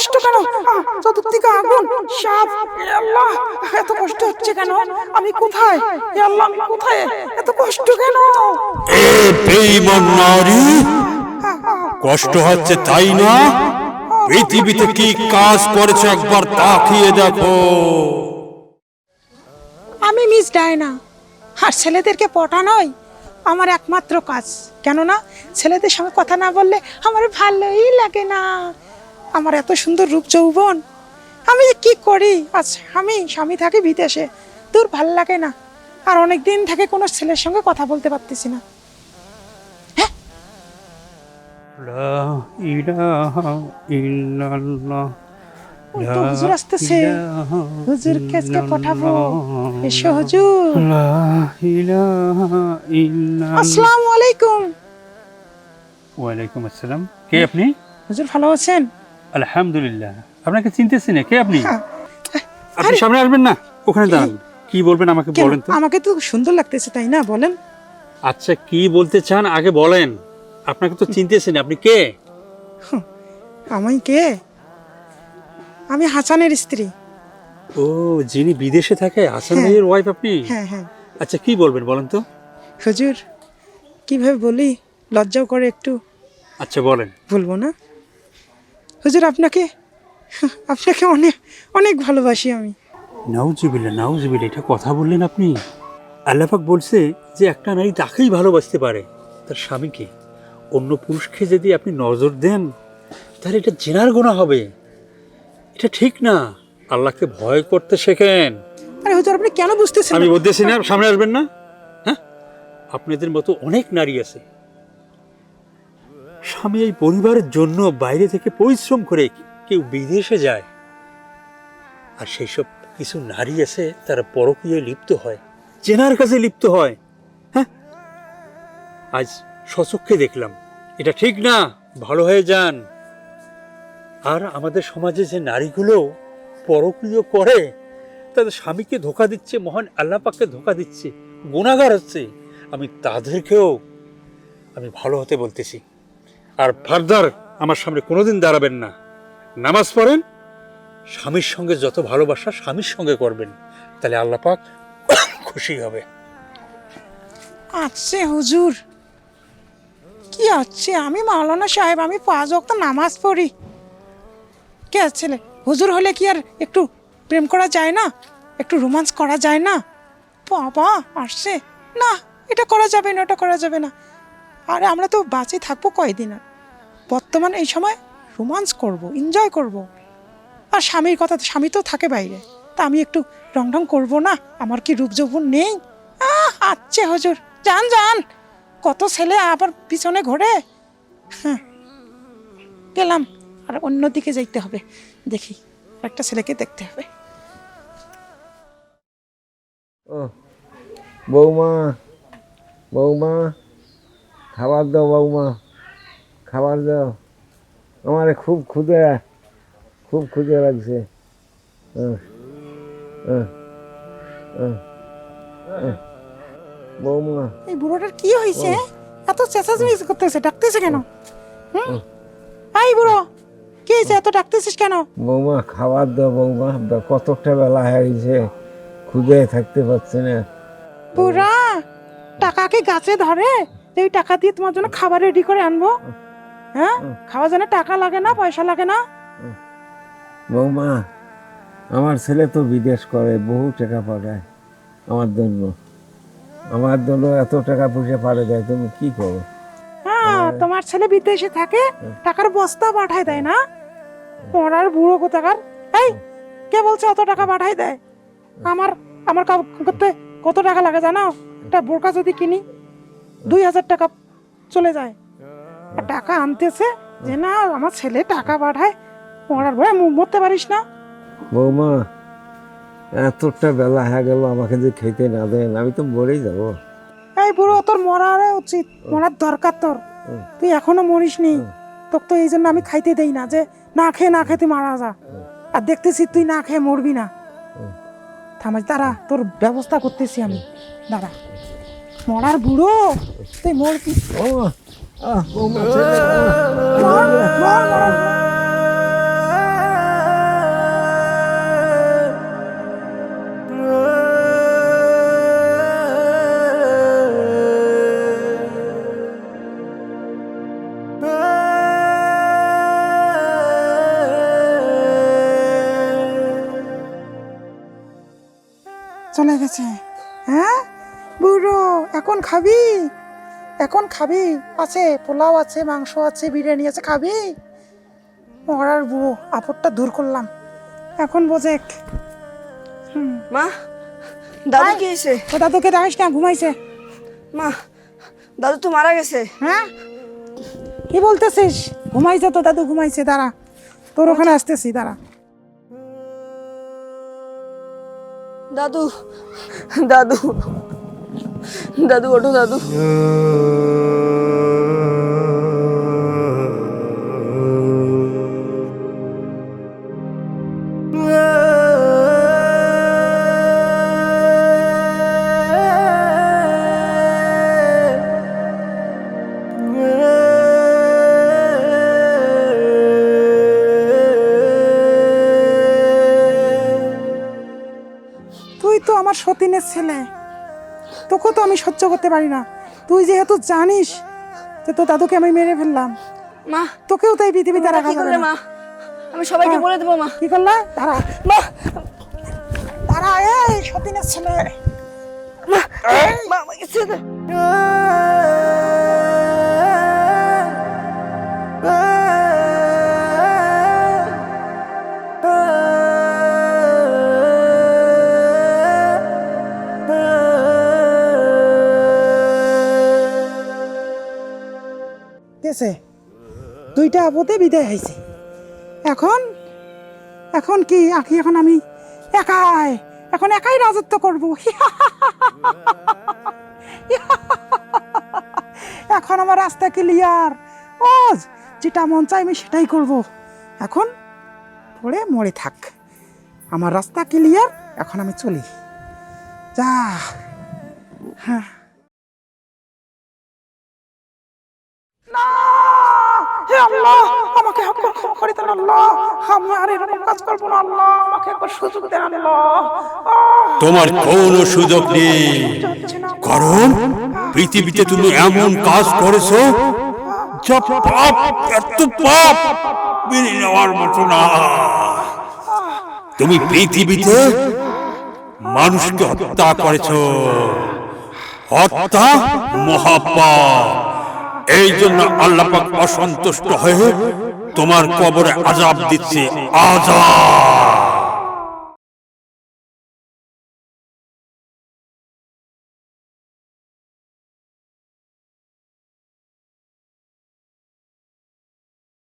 কষ্ট কেন? চতুর্দিকে আগুন। সাপ আল্লাহ এত কষ্ট হচ্ছে কেন? আমি কোথায়? আল্লাহ আমি কোথায়? এত কষ্ট কেন? এ বেঈমান নারী কষ্ট হচ্ছে তাই না? পৃথিবীতে কি কাজ করেছে একবার তাকিয়ে দেখো। আমি মিস ডায়না আর ছেলেদেরকে পটা নয় আমার একমাত্র কাজ। কেননা ছেলেদের সঙ্গে কথা না বললে আমার ভালোই লাগে না। আমার এত সুন্দর রূপ যৌবন। আমি যে কি করি? আজ আমি স্বামী থাকি বিদেশে। তোর ভালো লাগে না। আর অনেক দিন থেকে কোনো ছেলের সঙ্গে কথা বলতে পারতেছি না। তো হুজুর আসতেছে। পাঠাবো। এসো হুজুর। আসসালামু আলাইকুম। ওয়ালাইকুম আসসালাম। কে আপনি? হুজুর ভালো আছেন? আলহামদুলিল্লাহ। আপনাকে চিনতেছি না কে আপনি? হ্যাঁ। আপনি সামনে আসবেন না? ওখানে দাঁড়ান। কি বলবেন আমাকে বলেন তো। আমাকে তো সুন্দর লাগতেছে তাই না? বলেন। আচ্ছা কি বলতে চান? আগে বলেন। আপনাকে তো চিনতেছেন আপনি কে? আমি কে? আমি হাসানের স্ত্রী। ও যিনি বিদেশে থাকে হাসান হ্যাঁ। ভাইয়ের ওয়াইফ আপনি? হ্যাঁ হ্যাঁ। আচ্ছা কি বলবেন বলেন তো? হুজুর কীভাবে বলি? লজ্জাও করে একটু। আচ্ছা বলেন। বলব না? হুজুর আপনাকে? আপনাকে অনেক অনেক ভালোবাসি আমি। নাউজুবিল্লা নাউজুবিল্লা এটা কথা বললেন আপনি? আল্লাহাক বলছে যে একটা নারী তাকেই ভালোবাসতে পারে। তার স্বামীকে অন্য পুরুষকে যদি আপনি নজর দেন তাহলে এটা জেনার গোনা হবে। এটা ঠিক না। আল্লাহকে ভয় করতে শেখেন। আরে হুজুর আপনি কেন বুঝতেছেন আমি না? বলতেছি না সামনে আসবেন না। হ্যাঁ? আপনাদের মতো অনেক নারী আছে। স্বামী এই পরিবারের জন্য বাইরে থেকে পরিশ্রম করে কেউ বিদেশে যায়। আর সেই সব কিছু নারী আছে, তারা পরকীয় লিপ্ত হয়। চেনার কাছে লিপ্ত হয়। হ্যাঁ? আজ সচক্ষে দেখলাম। এটা ঠিক না, ভালো হয়ে যান। আর আমাদের সমাজে যে নারীগুলো পরকীয় করে, তাদের স্বামীকে ধোকা দিচ্ছে, মহান আল্লাহ পাককে ধোকা দিচ্ছে, গুণাগার হচ্ছে, আমি তাদেরকেও আমি ভালো হতে বলতেছি। আর ফার্দার আমার সামনে কোনোদিন দাঁড়াবেন না। নামাজ পড়েন, স্বামীর সঙ্গে যত ভালোবাসা স্বামীর সঙ্গে করবেন, তাহলে আল্লাহ পাক খুশি হবে। আচ্ছা হুজুর। কি আছে? আমি মাওলানা সাহেব, আমি পাঁচ ওয়াক্ত নামাজ পড়ি। কে ছেলে? হুজুর হলে কি আর একটু প্রেম করা যায় না? একটু রোমান্স করা যায় না? বাবা, আসছে। না, এটা করা যাবে না, ওটা করা যাবে না। আরে আমরা তো বাঁচে থাকব কয়দিন আর? বর্তমানে এই সময় রোমান্স করব এনজয় করব। আর স্বামীর কথা স্বামী তো থাকে বাইরে। তা আমি একটু রং ঢং করব না? আমার কি রূপ যৌবন নেই? আহ, আচ্ছা হজুর যান যান। কত ছেলে আবার পিছনে ঘোরে? হ্যাঁ গেলাম। আর অন্যদিকে যাইতে হবে। দেখি একটা ছেলেকে দেখতে হবে। ও বৌমা বৌমা খাবার দাও বৌমা। খাবার দাও। আমার খুব ক্ষুদে খুব ক্ষুদে লাগছে। বৌমা। এই বুড়োটার কি হয়েছে? এত চেঁচাচেঁচি করতেছে ডাকতেছে কেন? হুম? এই বুড়ো কি হয়েছে? এত ডাকতেছিস কেন? বৌমা খাবার দাও বৌমা। কতটা বেলা হয়ে গেছে ক্ষুদে থাকতে পারছে না। বুড়া টাকা কি গাছে ধরে? এই টাকা দিয়ে তোমার জন্য খাবার রেডি করে আনব? হ্যাঁ? খাওয়ার জন্য টাকা লাগে না পয়সা লাগে না? বৌমা আমার ছেলে তো বিদেশ করে বহু টাকা পাঠায় আমার জন্য। আমার জন্য এত টাকা পয়সা পাঠিয়ে দেয় তুমি কি করো? হ্যাঁ তোমার ছেলে বিদেশে থাকে টাকার বস্তা পাঠায় দেয় না? পড়ার বুড়ো কোথাকার? এই কে বলছে অত টাকা পাঠাই দেয়? আমার আমার করতে কত টাকা লাগে জানো? একটা বোরকা যদি কিনি দুই হাজার টাকা চলে যায়। টাকা আনতেছে যে না আমার ছেলে টাকা পাঠায়। পড়ার ভয়ে মরতে পারিস না। বৌমা এতটা বেলা হয়ে গেল আমাকে যে খেতে না দেন আমি তো মরেই যাব। এই বুড়ো তোর মরারে উচিত মরার দরকার তোর। তুই এখনও মরিস নি। তোকে তো এই জন্য আমি খাইতে দেই না যে না খেয়ে না খেয়ে তুই মারা যা। আর দেখতেছি তুই না খেয়ে মরবি না। থামাই দাঁড়া তোর ব্যবস্থা করতেছি আমি। দাঁড়া। মরার বুড়ো তুই মরবি। বৌমা চলে গেছে হ্যাঁ? বুড়ো এখন খাবি? এখন খাবি? আছে পোলাও আছে মাংস আছে বিরিয়ানি আছে খাবি? মরার বুড়ো আপদটা দূর করলাম। এখন বোঝে মা দাদু কি হয়েছে? ও দাদুকে দেখিস না ঘুমাইছে। মা দাদু তো মারা গেছে। হ্যাঁ? কি বলতেছিস? ঘুমাইছে তো দাদু ঘুমাইছে দাঁড়া। তোর ওখানে আসতেছি দাঁড়া। দাদু দাদু। দাদু ওঠো দাদু। তুই তো আমার সতীনের ছেলে। তোকে তো আমি সহ্য করতে পারি না। তুই যেহেতু জানিস যে তোর দাদুকে আমি মেরে ফেললাম মা। তোকেও তাই পৃথিবীতে রাখা কি যাবে মা? আমি সবাইকে বলে দেবো মা। কি করলা? দাঁড়া। মা। দাঁড়া এই সতীনের ছেলে। মা মা আমাকে ছেড়ে দে। গেছে। দুইটা আপদে বিদায় হয়েছে। এখন এখন কি আকি এখন আমি একাই, এখন একাই রাজত্ব করব। এখন আমার রাস্তা ক্লিয়ার ও যেটা মন চাই আমি সেটাই করব। এখন পড়ে মরে থাক। আমার রাস্তা ক্লিয়ার এখন আমি চলি। যা। হ্যাঁ। হে আল্লাহ, আমাকে করে দেন আল্লাহ। আমি আর এরকম কাজ না আল্লাহ। আমাকে একবার সুযোগ দেন আল্লাহ। তোমার কোনো সুযোগ নেই। কারণ পৃথিবীতে তুমি এমন কাজ করেছ যা পাপ, এত পাপ মেনে নেওয়ার মতো না। তুমি পৃথিবীতে মানুষকে হত্যা করেছ। হত্যা মহাপাপ। এই জন্য আল্লাপাক অসন্তুষ্ট হয়ে তোমার কবরে আজাব দিচ্ছে আজাব